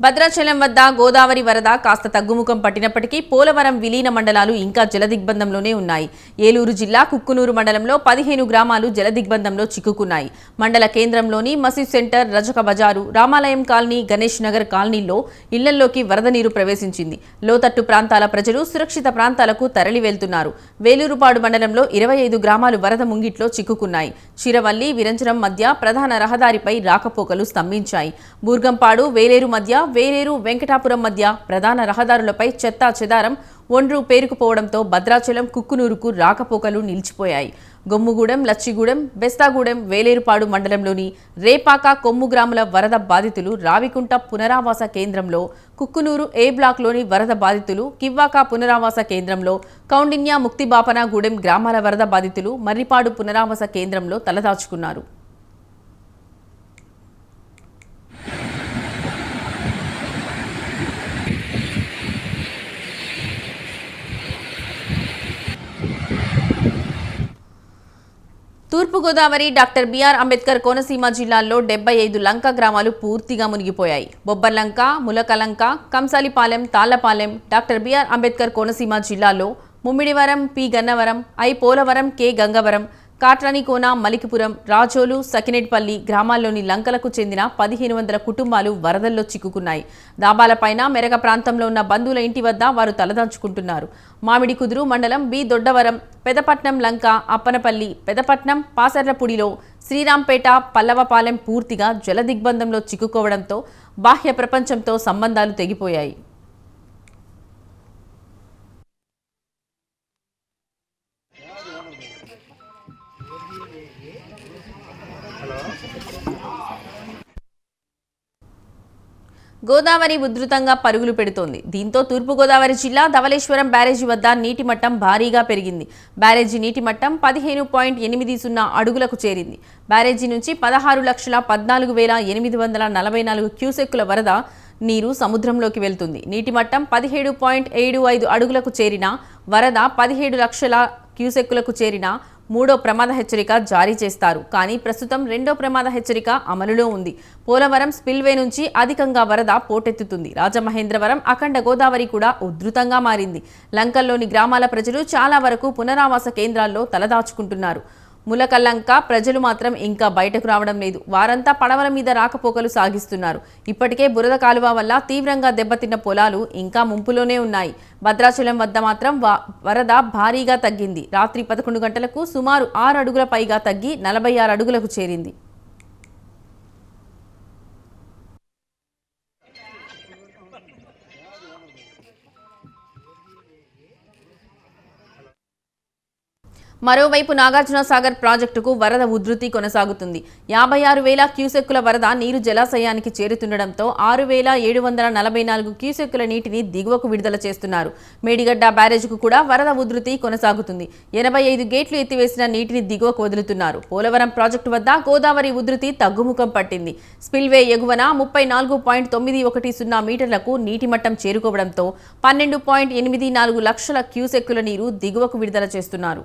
భద్రాచలం వద్ద గోదావరి వరద కాస్త తగ్గుముఖం పట్టినప్పటికీ పోలవరం విలీన మండలాలు ఇంకా జలదిగ్బంధంలోనే ఉన్నాయి. ఏలూరు జిల్లా కుక్కునూరు మండలంలో పదిహేను గ్రామాలు జలదిగ్బంధంలో చిక్కుకున్నాయి. మండల కేంద్రంలోని మసీద్ సెంటర్ రజక బజారు రామాలయం కాలనీ గణేష్ నగర్ కాలనీల్లో ఇళ్ళల్లోకి వరద నీరు ప్రవేశించింది. లోతట్టు ప్రాంతాల ప్రజలు సురక్షిత ప్రాంతాలకు తరలి వెళ్తున్నారు వేలూరుపాడు మండలంలో ఇరవై ఐదు గ్రామాలు వరద ముంగిట్లో చిక్కుకున్నాయి. చిరవల్లి విరంజనం మధ్య ప్రధాన రహదారిపై రాకపోకలు స్తంభించాయి. బూర్గంపాడు వేలేరు మధ్య వేలేరు వెంకటాపురం మధ్య ప్రధాన రహదారులపై చెత్తా చెదారం ఒండ్రు పేరుకుపోవడంతో భద్రాచలం కుక్కునూరుకు రాకపోకలు నిలిచిపోయాయి. గొమ్ముగూడెం లచ్చిగూడెం బెస్తాగూడెం వేలేరుపాడు మండలంలోని రేపాక కొమ్ము గ్రాముల వరద బాధితులు రావికుంట పునరావాస కేంద్రంలో కుక్కునూరు ఏ బ్లాక్లోని వరద బాధితులు కివ్వాక పునరావాస కేంద్రంలో కౌండిన్య ముక్తిబాపనగూడెం గ్రామాల వరద బాధితులు మర్రిపాడు పునరావాస కేంద్రంలో తలదాచుకున్నారు. తూర్పుగోదావరి డాక్టర్ బిఆర్ అంబేద్కర్ కోనసీమ జిల్లాల్లో డెబ్బై ఐదు లంక గ్రామాలు పూర్తిగా మునిగిపోయాయి. బొబ్బర్లంక ములకలంక కంసాలిపాలెం తాళ్ళపాలెం డాక్టర్ బిఆర్ అంబేద్కర్ కోనసీమ జిల్లాలో Mummidivaram P Gannavaram I Polavaram K Gangavaram Katrenikona Malikipuram Razole Sakhinetipalli గ్రామాల్లోని లంకలకు చెందిన పదిహేను వందల కుటుంబాలు వరదల్లో చిక్కుకున్నాయి. దాబాలపైన మెరగ ప్రాంతంలో ఉన్న బంధువుల ఇంటి వద్ద వారు తలదాచుకుంటున్నారు. మామిడి కుదురు మండలం బి దొడ్డవరం పెదపట్నం లంక అప్పనపల్లి పెదపట్నం పాసర్లపూడిలో శ్రీరాంపేట పల్లవపాలెం పూర్తిగా జలదిగ్బంధంలో చిక్కుకోవడంతో బాహ్య ప్రపంచంతో సంబంధాలు తెగిపోయాయి. గోదావరి ఉధృతంగా పరుగులు పెడుతోంది. దీంతో తూర్పుగోదావరి జిల్లా ధవళేశ్వరం బ్యారేజీ వద్ద నీటి మట్టం భారీగా పెరిగింది. బ్యారేజీ నీటి మట్టం పదిహేను పాయింట్ ఎనిమిది సున్నా అడుగులకు చేరింది. బ్యారేజీ నుంచి పదహారు లక్షల పద్నాలుగు వేల ఎనిమిది వందల నలభై నాలుగు క్యూసెక్కుల వరద నీరు సముద్రంలోకి వెళ్తుంది. నీటి మట్టం పదిహేడు పాయింట్ ఏడు ఐదు అడుగులకు చేరిన వరద పదిహేడు లక్షల క్యూసెక్కులకు చేరిన మూడో ప్రమాద హెచ్చరిక జారీ చేస్తారు. కానీ ప్రస్తుతం రెండో ప్రమాద హెచ్చరిక అమలులో ఉంది. పోలవరం స్పిల్వే నుంచి అధికంగా వరద పోటెత్తుతుంది. రాజమహేంద్రవరం అఖండ గోదావరి కూడా ఉధృతంగా మారింది. లంకల్లోని గ్రామాల ప్రజలు చాలా వరకు పునరావాస కేంద్రాల్లో తలదాచుకుంటున్నారు. ములకల్లంక ప్రజలు మాత్రం ఇంకా బయటకు రావడం లేదు. వారంతా పడవల మీద రాకపోకలు సాగిస్తున్నారు. ఇప్పటికే బురద కాలువ వల్ల తీవ్రంగా దెబ్బతిన్న పొలాలు ఇంకా ముంపులోనే ఉన్నాయి. భద్రాచలం వద్ద మాత్రం వరద భారీగా తగ్గింది. రాత్రి పదకొండు గంటలకు సుమారు ఆరు అడుగుల పైగా తగ్గి నలభై ఆరు అడుగులకు చేరింది. మరోవైపు నాగార్జున సాగర్ ప్రాజెక్టుకు వరద ఉధృతి కొనసాగుతుంది. యాభై ఆరు వేల క్యూసెక్కుల వరద నీరు జలాశయానికి చేరుతుండటంతో ఆరు వేల ఏడు వందల నలభై నాలుగు క్యూసెక్కుల నీటిని దిగువకు విడుదల చేస్తున్నారు. మేడిగడ్డ బ్యారేజ్కు కూడా వరద ఉధృతి కొనసాగుతుంది. ఎనభై ఐదు గేట్లు ఎత్తివేసిన నీటిని దిగువకు వదులుతున్నారు. పోలవరం ప్రాజెక్టు వద్ద గోదావరి ఉధృతి తగ్గుముఖం పట్టింది. స్పిల్వే ఎగువన ముప్పై నాలుగు పాయింట్ తొమ్మిది ఒకటి సున్నా మీటర్లకు నీటి మట్టం చేరుకోవడంతో పన్నెండు పాయింట్ ఎనిమిది నాలుగు లక్షల క్యూసెక్కుల నీరు దిగువకు విడుదల చేస్తున్నారు.